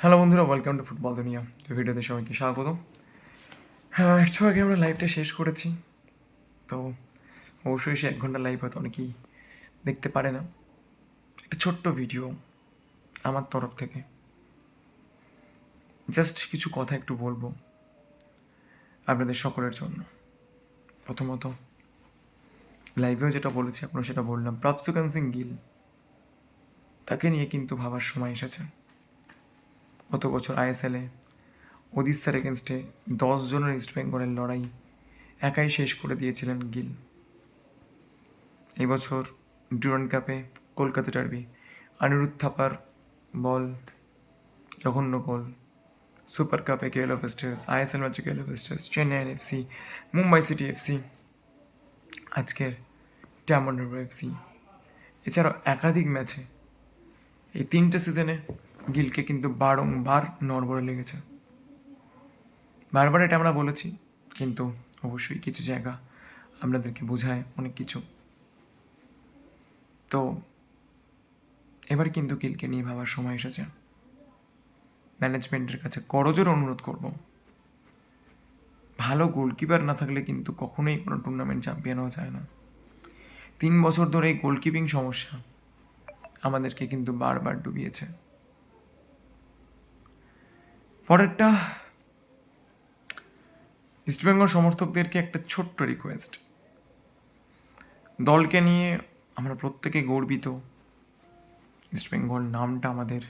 Hello বন্ধুরা welcome to football দুনিয়া তো ভিডিওতে সবাইকে স্বাগত হ্যাঁ একটু আগে আমরা লাইভটা শেষ করেছি। তো অবশ্যই সে এক ঘণ্টা লাইভ হয়তো অনেকেই দেখতে পারে না। একটা ছোট্ট ভিডিও আমার তরফ থেকে। জাস্ট কিছু কথা একটু বলব আপনাদের সকলের জন্য। প্রথমত লাইভেও যেটা বলেছি আপনারা সেটা বললাম। প্রফসুকান সিং গিল তাকে নিয়ে কিন্তু ভাবার সময় এসেছে। গত বছর আইএসএলে ওদিশার এগেনস্টে দশ জনের ইস্ট বেঙ্গলের লড়াই একাই শেষ করে দিয়েছিলেন গিল। এই বছর ডিউরান কাপে কলকাতা ডার্বি অনিরুদ্ধ থাপার বল, জঘন্য গোল সুপার কাপে কেএল অফ স্টার্স আইএসএল ম্যাচে KL of stars Chennai FC Mumbai city FC আজকের ডায়মন্ড এফসি এছাড়াও একাধিক ম্যাচে এই তিনটে সিজনে গিলকে কিন্তু বারংবার নড়বড়ে লেগেছে। বারবার এটা আমরা বলেছি, কিন্তু অবশ্যই কিছু জায়গা আপনাদেরকে বোঝায় অনেক কিছু। তো এবার কিন্তু গিলকে নিয়ে ভাবার সময় এসেছে। ম্যানেজমেন্টের কাছে করজোর অনুরোধ করব। ভালো গোলকিপার না থাকলে কিন্তু কখনোই কোনো টুর্নামেন্ট চ্যাম্পিয়ন হওয়া যায় না। তিন বছর ধরে এই গোলকিপিং সমস্যা আমাদেরকে কিন্তু বারবার ডুবিয়েছে। পরেরটা ইস্টবেঙ্গল সমর্থকদেরকে একটা ছোট্ট রিকোয়েস্ট দলকে নিয়ে আমরা প্রত্যেকে গর্বিত। ইস্টবেঙ্গল নামটা আমাদের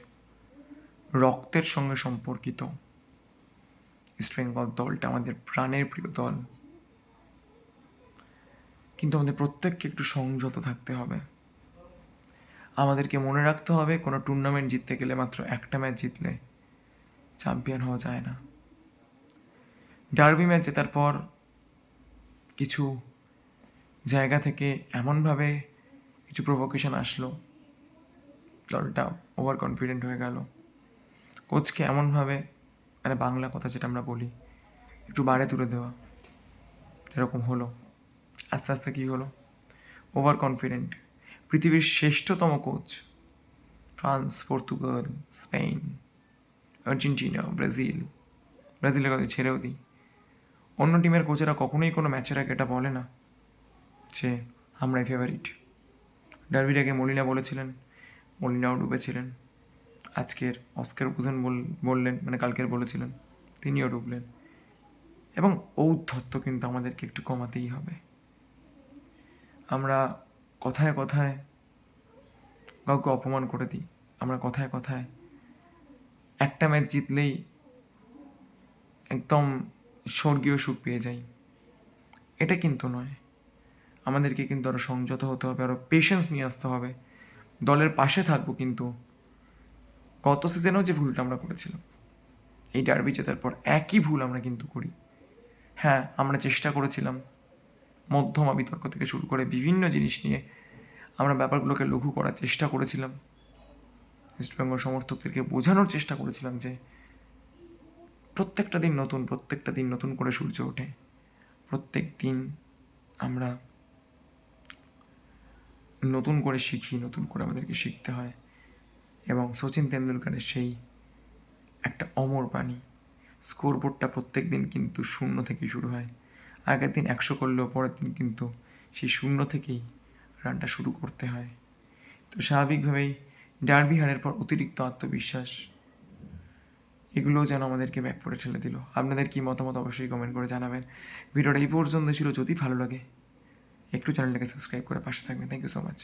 রক্তের সঙ্গে সম্পর্কিত। ইস্টবেঙ্গল দলটা আমাদের প্রাণের প্রিয় দল। কিন্তু আমাদের প্রত্যেককে একটু সংযত থাকতে হবে। আমাদেরকে মনে রাখতে হবে কোনো টুর্নামেন্ট জিততে গেলে মাত্র একটা ম্যাচ জিতলে চ্যাম্পিয়ন হওয়া যায় না। ডার্বি ম্যাচ জেতার পর কিছু জায়গা থেকে এমনভাবে কিছু প্রভোকেশন আসলো, দলটা ওভার কনফিডেন্ট হয়ে গেল। কোচকে এমনভাবে মানে বাংলা কথা যেটা আমরা বলি, একটু বাড়ে তুলে দেওয়া এরকম হলো। আস্তে আস্তে কী হলো? ওভার কনফিডেন্ট পৃথিবীর শ্রেষ্ঠতম coach, France, Portugal, Spain. Argentina, Brazil. ব্রাজিলের কথা ছেড়েও দিই। অন্য টিমের কোচেরা কখনোই কোনো ম্যাচের আগে এটা বলে না যে, আমরাই ফেভারিট ডার্বির আগে মলিনা বলেছিলেন, মলিনাও ডুবেছিলেন। আজকের অস্কার বুঝেন বললেন মানে কালকের বলেছিলেন, তিনিও ডুবলেন। এবং ঔদ্ধত্য কিন্তু আমাদেরকে একটু কমাতেই হবে। আমরা কথায় কথায় কাউকে অপমান করে দিই, আমরা কথায় কথায় একটা ম্যাচ জিতলেই একদম স্বর্গীয় সুখ পেয়ে যাই। এটা কিন্তু নয়। আমাদেরকে কিন্তু আরও সংযত হতে হবে আরও পেশেন্স নিয়ে আসতে হবে। দলের পাশে থাকব কিন্তু গত সিজনেও যে ভুলটা আমরা করেছিলাম, এই ডার্বি জেতার পর একই ভুল আমরা কিন্তু করি। হ্যাঁ আমরা চেষ্টা করেছিলাম মধ্যমা বিতর্ক থেকে শুরু করে বিভিন্ন জিনিস নিয়ে আমরা ব্যাপারগুলোকে লঘু করার চেষ্টা করেছিলাম। ইস্টবেঙ্গল সমর্থকদেরকে বোঝানোর চেষ্টা করেছিলাম যে প্রত্যেকটা দিন নতুন, প্রত্যেকটা দিন নতুন করে সূর্য ওঠে। প্রত্যেক দিন আমরা নতুন করে শিখি, নতুন করে আমাদেরকে শিখতে হয় এবং সচিন তেন্ডুলকারের সেই একটা অমর বাণী, স্কোরবোর্ডটা প্রত্যেক দিন কিন্তু শূন্য থেকে শুরু হয়। আগের দিন একশো করলেও পরের দিন কিন্তু সেই শূন্য থেকেই রানটা শুরু করতে হয়। তো স্বাভাবিকভাবেই ডার্বি হারের পর অতিরিক্ত আত্মবিশ্বাস। এগুলোও যেন আমাদেরকে ব্যাক করে ঠেলে দিল। আপনাদের কি মতামত অবশ্যই কমেন্ট করে জানাবেন। ভিডিওটা এই পর্যন্ত ছিল। যদি ভালো লাগে, একটু চ্যানেলটাকে সাবস্ক্রাইব করে পাশে থাকবেন। Thank you so much